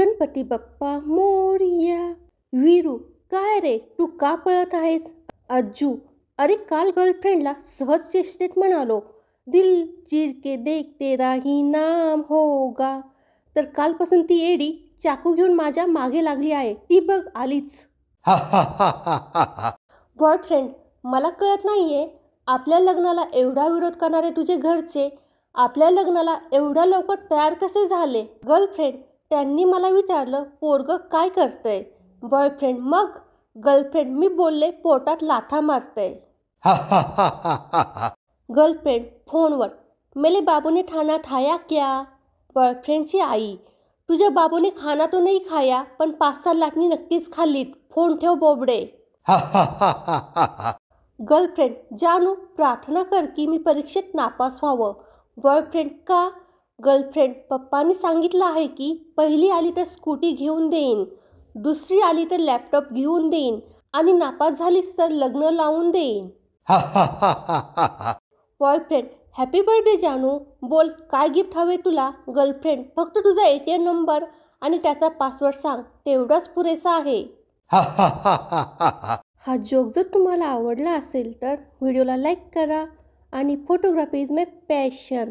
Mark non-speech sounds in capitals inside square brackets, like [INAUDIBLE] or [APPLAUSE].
गणपती बाप्पा मोरया. वीरू काय रे? तू का पळत आहेस? अज्जू अरे काल गर्लफ्रेंडला सहज चेष्टेत म्हणालो दिल चीर के देख तेरा ही नाम होगा. तर कालपासून ती एडी चाकू घेऊन माझ्या मागे लागली आहे. ती बघ आलीच. [LAUGHS] बॉयफ्रेंड मला कळत नाहीये आपल्या लग्नाला एवढा विरोध करणारे तुझे घरचे आपल्या लग्नाला एवढ्या लवकर तयार कसे झाले? गर्लफ्रेंड त्यांनी मला विचारलं पोरग काय करतंय? बॉयफ्रेंड मग? गर्लफ्रेंड मी बोलले पोटात लाथा मारतंय. गर्लफ्रेंड फोनवर मेरे बाबू ने खाना खाया क्या? बॉयफ्रेंडची आई तुझ्या बाबूने खाना तो नाही खाया पण पाच सहा लाटणी नक्कीच खाल्लीत. फोन ठेव बोबडे. गर्लफ्रेंड जानू प्रार्थना कर की मी परीक्षेत नापास व्हावं. बॉयफ्रेंड का? गर्लफ्रेंड पप्पांनी सांगितलं आहे की पहिली आली तर स्कूटी घेऊन देईन दुसरी आली तर लॅपटॉप घेऊन देईन आणि नापास झालीस तर लग्न लावून देईन. बॉयफ्रेंड हॅपी बर्थडे जानू. बोल काय गिफ्ट हवे तुला? गर्लफ्रेंड फक्त तुझा ए टी एम नंबर आणि त्याचा पासवर्ड सांग तेवढाच पुरेसा आहे. हा हा जोक जर तुम्हाला आवडला असेल तर व्हिडिओला लाईक करा आणि फोटोग्राफी इज माय पॅशन.